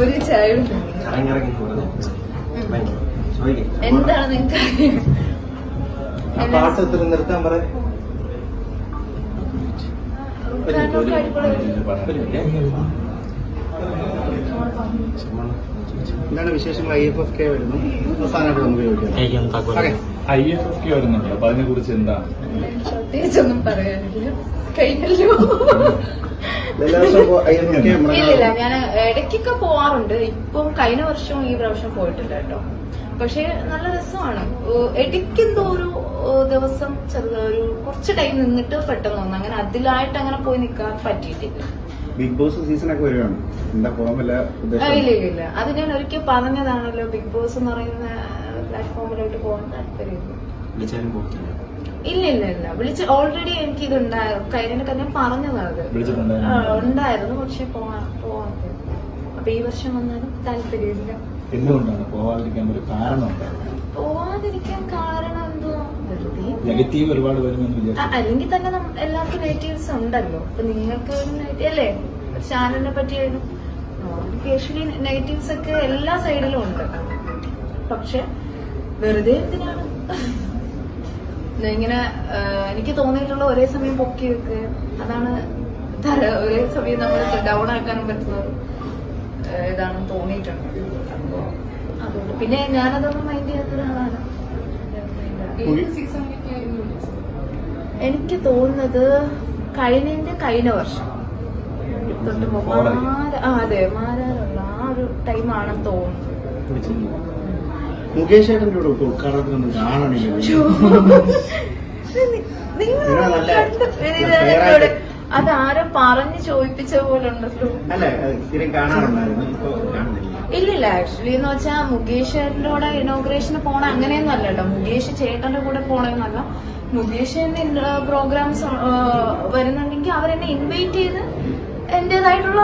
ഒരു ചോദിക്കും. എന്താണ് നിങ്ങൾക്ക് പാട്ട് നിർത്താൻ പറ. എന്താണ് വിശേഷങ്ങൾ ഐ എഫ് എഫ് കെ വരുന്നു? അവസാനമായിട്ട് നമുക്ക് ചോദിക്കാം. ഐ എഫ് എഫ് കെ വരുന്നുണ്ടല്ലോ അപ്പൊ അതിനെ കുറിച്ച് എന്താ? പ്രത്യേകിച്ചൊന്നും പറയാനില്ല. കഴിഞ്ഞല്ലോ. ഇല്ലില്ല ഞാൻ ഇടയ്ക്കൊക്കെ പോവാറുണ്ട്. ഇപ്പം കഴിഞ്ഞ വർഷവും ഈ പ്രാവശ്യം പോയിട്ടില്ല കേട്ടോ. പക്ഷെ നല്ല രസമാണ്. ഇടയ്ക്കെന്തോ ഒരു ദിവസം ചെറുതൊരു കുറച്ച് ടൈം നിന്നിട്ട് പെട്ടെന്ന് വന്നു. അങ്ങനെ അതിലായിട്ട് അങ്ങനെ പോയി നിൽക്കാൻ പറ്റിയിട്ടില്ല. ബിഗ് ബോസ് സീസൺ ഒക്കെ വരികയാണ്. എന്താ പോകാൻ വല്ല ഉദ്ദേശം? ഇല്ല ഇല്ല ഇല്ല. അത് ഞാൻ ഒരിക്കൽ പറഞ്ഞതാണല്ലോ. ബിഗ് ബോസ് എന്ന് പറയുന്ന പ്ലാറ്റ്ഫോമിലോട്ട് പോകാൻ താല്പര്യമില്ല. വിളിച്ചാലും ഇല്ല ഇല്ല ഇല്ല. വിളിച്ച് ഓൾറെഡി എനിക്ക് ഇത് ഉണ്ടായിരുന്നു കഴിഞ്ഞൊക്കെ ഞാൻ പറഞ്ഞതാണ് അത്. ഉണ്ടായിരുന്നു പക്ഷെ പോവാ പോവാ അപ്പൊ ഈ വർഷം വന്നാലും താല്പര്യമില്ല. എന്തുകൊണ്ടാണ് പോവാതിരിക്കാൻ ഒരു കാരണം പോവാതിരിക്കാൻ കാരണം എന്തോ? വെറുതെ. നെഗറ്റീവ് ഒരുപാട് വരുമെന്ന് വിചാരിച്ചു. അല്ലെങ്കിൽ തന്നെ എല്ലാവർക്കും നെഗറ്റീവ്സ് ഉണ്ടല്ലോ. അപ്പൊ നിങ്ങൾക്ക് അല്ലേ? ചാനലിനെ പറ്റിയായിരുന്നു. യൂഷ്വലി നെഗറ്റീവ്സ് ഒക്കെ എല്ലാ സൈഡിലും ഉണ്ട്. പക്ഷെ വെറുതെ എന്തിനാണ്? ഇങ്ങനെ എനിക്ക് തോന്നിയിട്ടുള്ള ഒരേ സമയം പൊക്കി വെക്കുക അതാണ് ഒരേ സമയം നമ്മൾ ഡൗൺ ആക്കാനും പറ്റുന്ന ഒരു, ആ, ഇതാണെന്ന് തോന്നിയിട്ടുണ്ട്. അപ്പോൾ അതുകൊണ്ട് പിന്നെ ഞാനതൊന്നും മൈൻഡ് ചെയ്യാത്ത ഒരാളാണ്. എനിക്ക് തോന്നുന്നത് കഴിഞ്ഞതിന്റെ കഴിഞ്ഞ വർഷം. തൊട്ട് ആ അതെ മാരാറുള്ള ആ ഒരു ടൈമാണെന്ന് തോന്നുന്നു. മുകേഷ് ഏട്ടന്റെ കൂടെ നിങ്ങൾ അത് ആരോ പറഞ്ഞ് ചോദിപ്പിച്ച പോലെ ഉണ്ടല്ലോ ഇല്ലില്ല ആക്ച്വലി എന്ന് വെച്ചാൽ മുകേഷ് ചേട്ടന്റെ ഇനോഗ്രേഷന് പോണ അങ്ങനെയൊന്നും അല്ല കേട്ടോ മുകേഷ് ചേട്ടന്റെ കൂടെ പോണെന്നല്ല. മുകേഷ് പ്രോഗ്രാംസ് വരുന്നുണ്ടെങ്കിൽ അവരെന്നെ ഇൻവൈറ്റ് ചെയ്ത് എന്റേതായിട്ടുള്ള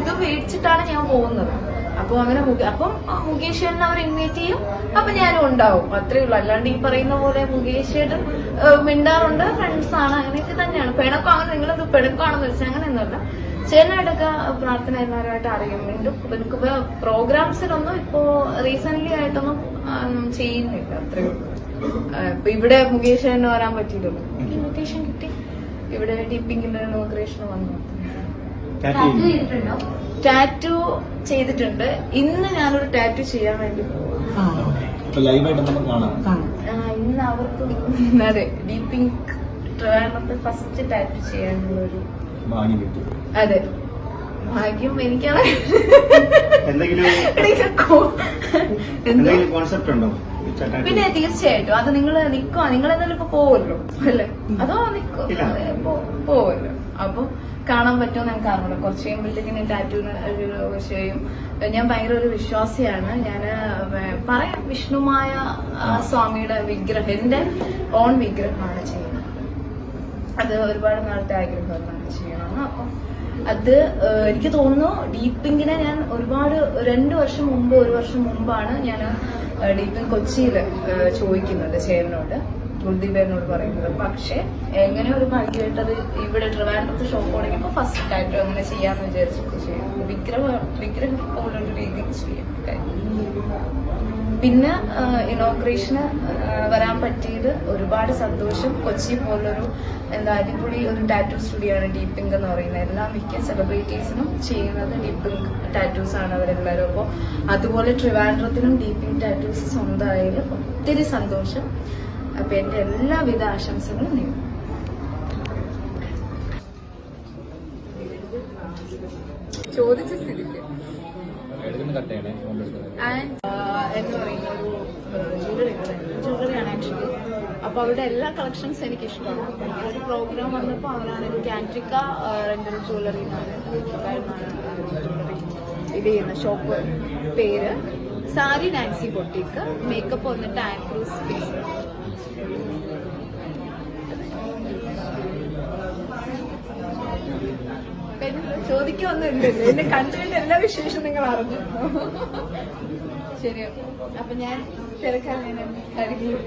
ഇത് മേടിച്ചിട്ടാണ് ഞാൻ പോകുന്നത്. അപ്പൊ അങ്ങനെ അപ്പം മുകേഷ് ചേട്ടൻ അവർ ഇൻവൈറ്റ് ചെയ്യും. അപ്പൊ ഞാനും ഉണ്ടാവും. അത്രേ ഉള്ളൂ. അല്ലാണ്ട് ഈ പറയുന്ന പോലെ മുകേഷ് ചേട്ടൻ മിണ്ടാറുണ്ട്. ഫ്രണ്ട്സ് ആണ്. അങ്ങനെയൊക്കെ തന്നെയാണ്. പിണക്കം അങ്ങനെ നിങ്ങളത് പിണക്കമാണെന്ന് വെച്ചാൽ അങ്ങനെയൊന്നുമല്ല. ചേട്ടനായിട്ടൊക്കെ പ്രാർത്ഥന എല്ലാവരുമായിട്ട് അറിയും. വീണ്ടും എനിക്ക് പ്രോഗ്രാംസിലൊന്നും ഇപ്പോ റീസെന്റ് ആയിട്ടൊന്നും ചെയ്യുന്നില്ല. അത്രേ ഉള്ളൂ. ഇപ്പൊ ഇവിടെ മുകേഷ് തന്നെ വരാൻ പറ്റിയില്ലല്ലോ ഇൻവിറ്റേഷൻ കിട്ടി. ഇവിടെ ഡിപ്പിങ്ങിന്റെ ഇനോഗ്രേഷൻ വന്നു. ടാറ്റു ചെയ്തിട്ടുണ്ട്? ഇന്ന് ഞാനൊരു ടാറ്റു ചെയ്യാൻ വേണ്ടി ഇന്ന് അവർക്ക് അതെ ഡീപിങ്ക് ട്രിവാൻഡ്രത്തെ ഫസ്റ്റ് ടാറ്റു ചെയ്യാനുള്ളൊരു ഭാഗ്യം കിട്ടി. അതെ. ഭാഗ്യം എനിക്കാണ്. എന്തെങ്കിലും എനിക്ക് കോ- എന്തെങ്കിലും കോൺസെപ്റ്റ് ഉണ്ടോ? പിന്നെ തീർച്ചയായിട്ടും. അത് നിങ്ങൾ നിക്കോ? നിങ്ങൾ എന്തായാലും ഇപ്പൊ പോവല്ലോ അല്ലേ? അതോ നിക്കോ? പോവല്ലോ. അപ്പൊ കാണാൻ പറ്റുമോ എനിക്ക് അറിഞ്ഞില്ല കുറച്ച് കഴിയുമ്പോഴത്തേക്കിന് ടാറ്റൂന് ഒരു വിഷയം ഞാൻ ഭയങ്കര ഒരു വിശ്വാസിയാണ്. ഞാൻ പറയാം വിഷ്ണുമായ സ്വാമിയുടെ വിഗ്രഹം എന്റെ ഓൺ വിഗ്രഹമാണ് ചെയ്യുന്നത്. അത് ഒരുപാട് നാളത്തെ ആഗ്രഹമാണ് ചെയ്യണമെന്ന്. അപ്പം അത് എനിക്ക് തോന്നുന്നു ഡീപ്പിങ്ങിനെ ഞാൻ ഒരുപാട് രണ്ടു വർഷം മുമ്പ് ഒരു വർഷം മുമ്പാണ് ഞാൻ ഡീപ്പിങ് കൊച്ചിയിൽ ചോദിക്കുന്നത് ചേരനോട് എന്നോട് പറയുന്നത്. പക്ഷെ എങ്ങനെ ഒരു അത് ഇവിടെ ട്രിവാൻഡ്രത്ത് ഷോപ്പ് തുടങ്ങിയപ്പോൾ ഫസ്റ്റ് ആയിട്ട് അങ്ങനെ ചെയ്യാന്ന് വിചാരിച്ചിട്ട് ചെയ്യും വിഗ്രഹം വിഗ്രഹം പോലുള്ള രീതിയിൽ ചെയ്യാം പിന്നെ ഇനോഗ്രേഷന് വരാൻ പറ്റിയത് ഒരുപാട് സന്തോഷം. കൊച്ചി പോലൊരു എന്താ അടിപൊളി ഒരു ടാറ്റൂ സ്റ്റുഡിയോ ആണ് ഡീപിങ്ക് എന്ന് പറയുന്നത്. എല്ലാ മിക്ക സെലിബ്രിറ്റീസിനും ചെയ്യുന്നത് ഡീപ്പിംഗ് ടാറ്റൂസ് ആണ് അവരെല്ലാവരും അപ്പോൾ അതുപോലെ ട്രിവാൻഡ്രത്തിനും ഡീപിങ് ടാറ്റൂസ് സ്വന്തമായാലും ഒത്തിരി സന്തോഷം. അപ്പൊ എന്റെ എല്ലാവിധ ആശംസകളും നീ ചോദിച്ച സ്ഥിതിക്ക്. ഒരു അപ്പൊ അവരുടെ എല്ലാ കളക്ഷൻസ് എനിക്ക് ഇഷ്ടമാണ് ഒരു പ്രോഗ്രാം വന്നപ്പോൾ അവരാണ് കാൻട്രിക്ക റെന്റൽ ജ്വല്ലറി ഇത് ചെയ്യുന്ന ഷോപ്പ് പേര്. സാരി നാൻസി ബൊട്ടിക്ക് മേക്കപ്പ് വന്നിട്ട് ആൻക്രൂസ് ഫേസ് എന്നെ കണ്ടതിന്റെ എല്ലാ വിശേഷം നിങ്ങൾ അറിഞ്ഞു. ശരി അപ്പൊ ഞാൻ തിരക്കാൻ കഴിഞ്ഞു